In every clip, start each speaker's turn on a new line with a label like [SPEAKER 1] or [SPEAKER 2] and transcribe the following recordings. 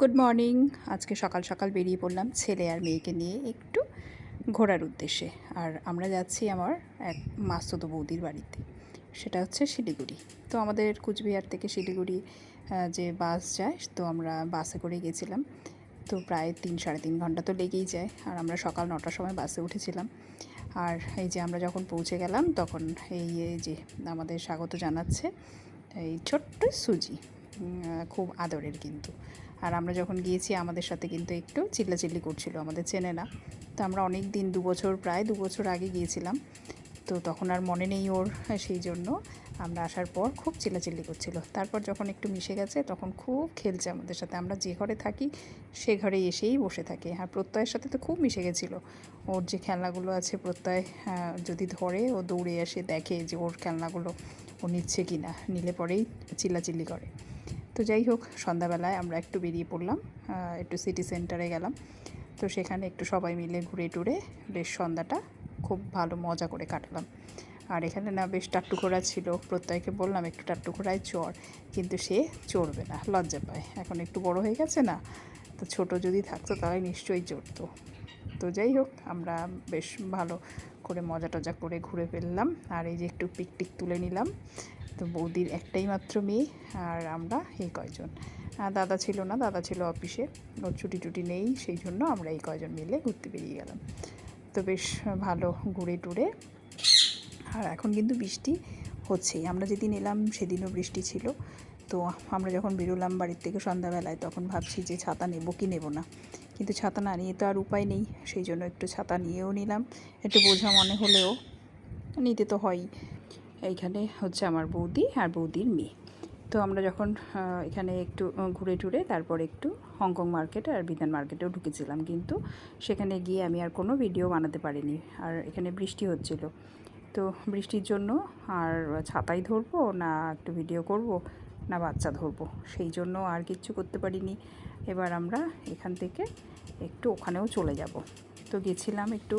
[SPEAKER 1] Good morning আজকে সকাল সকাল বেরিয়ে পড়লাম ছেলে আর মেয়েকে নিয়ে একটু ঘোরার উদ্দেশ্যে। আর আমরা যাচ্ছি আমার এক মাস্তুতো বৌদির বাড়িতে। সেটা হচ্ছে শিলিগুড়ি। তো আমাদের কুচবিহার থেকে শিলিগুড়ি যে বাস যায়, তো আমরা বাসে করে গেছিলাম। তো প্রায় তিন সাড়ে তিন ঘণ্টা তো লেগেই যায়। আর আমরা সকাল নটার সময় বাসে উঠেছিলাম। আর এই যে আমরা যখন পৌঁছে গেলাম, তখন এই যে আমাদের স্বাগত জানাচ্ছে, এই ছোট্ট সুজি খুব আদরের কিন্তু। আর আমরা যখন গিয়েছি, আমাদের সাথে কিন্তু একটু চিল্লাচিল্লি করছিল আমাদের চেনে না তো আমরা অনেক দিন, দু বছর, প্রায় দু বছর আগে গিয়েছিলাম। তো তখন আর মনে নেই ওর, সেই জন্য। আমরা আসার পর খুব চিল্লাচিল্লি করছিল। তারপর যখন একটু মিশে গেছে, তখন খুব খেলছে আমাদের সাথে। আমরা যে ঘরে থাকি, সে ঘরে এসেই বসে থাকে। আর প্রত্যয়ের সাথে তো খুব মিশে গেছিল। ওর যে খেলনাগুলো আছে, প্রত্যয় যদি ধরে, ও দৌড়ে এসে দেখে যে ওর খেলনাগুলো ও নিচ্ছে কি না নিলে পরেই চিল্লাচিল্লি করে। তো যাই হোক, সন্ধ্যাবেলায় আমরা একটু বেরিয়ে পড়লাম একটু সিটি সেন্টারে গেলাম। তো সেখানে একটু সবাই মিলে ঘুরে টুরে বেশ সন্ধ্যাটা খুব ভালো মজা করে কাটালাম। আর এখানে না বেশ টাট্টু ঘোড়া ছিল, প্রত্যয়কে বললাম একটু টাট্টু ঘোড়ায় চড়, কিন্তু সে চড়বে না, লজ্জা পায়। এখন একটু বড় হয়ে গেছে না, তো ছোট যদি থাকতো তাহলে নিশ্চয়ই চড়তো। তো যাই হোক, আমরা বেশ ভালো করে মজা টজা করে ঘুরে ফেললাম, আর এই যে একটু পিকটিক তুলে নিলাম তো বৌদির একটাই মাত্র মেয়ে আর আমরা এই কয়জন। দাদা ছিল না, দাদা ছিল অফিসে। ওর ছুটি টুটি নেই, সেই জন্য আমরা এই কয়জন মিলে ঘুরতে বেরিয়ে গেলাম। তো বেশ ভালো ঘুরে টুরে। আর এখন কিন্তু বৃষ্টি হচ্ছেই। আমরা যেদিন এলাম সেদিনও বৃষ্টি ছিল। তো আমরা যখন বেরোলাম বাড়ির থেকে সন্ধ্যাবেলায়, তখন ভাবছি যে ছাতা নেব কি নেব না। কিন্তু ছাতা না নিয়ে তো আর উপায় নেই। সেই জন্য একটু ছাতা নিয়েও নিলাম। একটু বোঝা মনে হলেও নিতে তো হয়ই। এইখানে হচ্ছে আমার বৌদি আর বৌদির মেয়ে। তো আমরা যখন এখানে একটু ঘুরে টুরে তারপর একটু হংকং মার্কেট আর বিধান মার্কেটেও ঢুকেছিলাম। কিন্তু সেখানে গিয়ে আমি আর কোনো ভিডিও বানাতে পারিনি। আর এখানে বৃষ্টি হচ্ছিল। তো বৃষ্টির জন্য আর ছাতাই ধরবো না একটু ভিডিও করব না বাচ্চা ধরবো? সেই জন্য আর কিচ্ছু করতে পারিনি। এবার আমরা এখান থেকে একটু ওখানেও চলে যাব। তো গেছিলাম একটু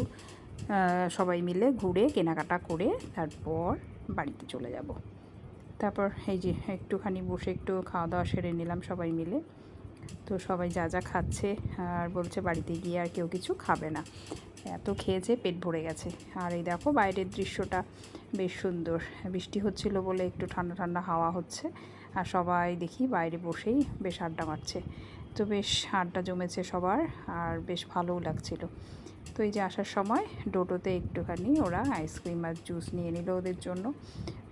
[SPEAKER 1] সবাই মিলে ঘুরে কেনাকাটা করে তারপর বাড়িতে চলে যাব। তারপর এই যে একটুখানি বসে একটু খাওয়া দাওয়া সেরে নিলাম সবাই মিলে। তো সবাই যা যা খাচ্ছে আর বলছে বাড়িতে গিয়ে আর কেউ কিছু খাবে না। এত খেয়েছে পেট ভরে গেছে। আর এই দেখো বাইরের দৃশ্যটা বেশ সুন্দর। বৃষ্টি হচ্ছিল বলে একটু ঠান্ডা ঠান্ডা হাওয়া হচ্ছে। আর সবাই দেখি বাইরে বসেই বেশ আড্ডা মারছে। তো বেশ আড্ডা জমেছে সবার আর বেশ ভালোও লাগছিল। তো এই যে আসার সময় ডোটোতে একটুখানি ওরা আইসক্রিম আর জুস নিয়ে নিল ওদের জন্য।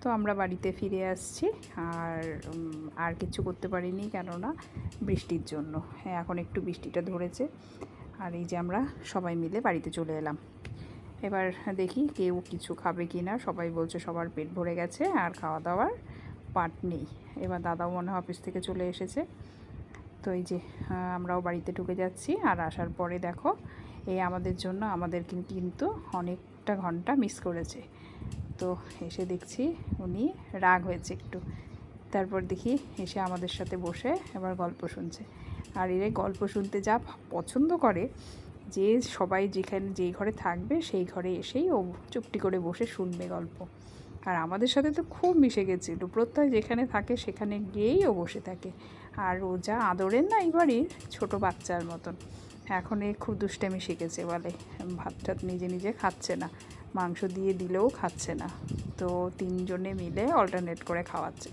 [SPEAKER 1] তো আমরা বাড়িতে ফিরে আসছি আর আর কিছু করতে পারিনি কেননা বৃষ্টির জন্য। হ্যাঁ এখন একটু বৃষ্টিটা ধরেছে। আর এই যে আমরা সবাই মিলে বাড়িতে চলে এলাম। এবার দেখি কেউ কিছু খাবে কি না সবাই বলছে সবার পেট ভরে গেছে আর খাওয়া দাওয়ার পাট নেই। এবার দাদাও মনে হয় অফিস থেকে চলে এসেছে। তো এই যে আমরাও বাড়িতে ঢুকে যাচ্ছি। আর আসার পরে দেখো এই আমাদের জন্য আমাদের কিন্তু অনেকটা ঘণ্টা মিস করেছে। তো এসে দেখছি উনি রাগ হয়েছে একটু। তারপর দেখি এসে আমাদের সাথে বসে এবার গল্প শুনছে। আর এরা গল্প শুনতে যা পছন্দ করে, যে সবাই যেখানে, যেই ঘরে থাকবে সেই ঘরে এসেই ও চুপটি করে বসে শুনবে গল্প। আর আমাদের সাথে তো খুব মিশে গেছিল। প্রত্যয় যেখানে থাকে সেখানে গিয়েই ও বসে থাকে। আর ও যা আদরের না এই ছোটো বাচ্চার মতন। এখন এ খুব দুষ্টামি শিখেছে, বলে। ভাত টাত নিজে নিজে খাচ্ছে না, মাংস দিয়ে দিলেও খাচ্ছে না। তো তিনজনে মিলে অল্টারনেট করে খাওয়াচ্ছে।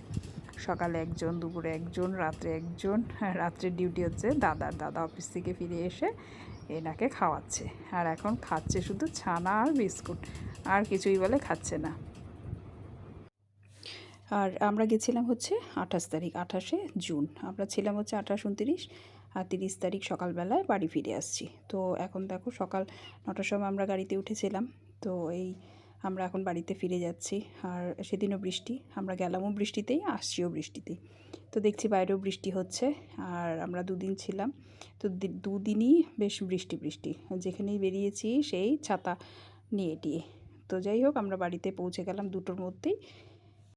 [SPEAKER 1] সকালে একজন, দুপুরে একজন, রাত্রে একজন রাত্রে ডিউটি হচ্ছে দাদার। দাদা অফিস থেকে ফিরে এসে এনাকে খাওয়াচ্ছে। আর এখন খাচ্ছে শুধু ছানা আর বিস্কুট। আর কিছুই বলে খাচ্ছে না। আর আমরা গেছিলাম হচ্ছে আঠাশ তারিখ, আঠাশে জুন। আমরা ছিলাম হচ্ছে আঠাশ, উনতিরিশ আর তিরিশ তারিখ সকালবেলায় বাড়ি ফিরে আসছি। তো এখন দেখো সকাল নটার সময় আমরা গাড়িতে উঠেছিলাম। তো এই আমরা এখন বাড়িতে ফিরে যাচ্ছি। আর সেদিনও বৃষ্টি, আমরা গেলামও বৃষ্টিতেই, আসছিও বৃষ্টিতেই তো দেখছি বাইরেও বৃষ্টি হচ্ছে আর আমরা দুদিন ছিলাম। তো দুদিনই বেশ বৃষ্টি বৃষ্টি। যেখানেই বেরিয়েছি সেই ছাতা নিয়ে টিয়ে। তো যাই হোক, আমরা বাড়িতে পৌঁছে গেলাম দুটোর মধ্যেই।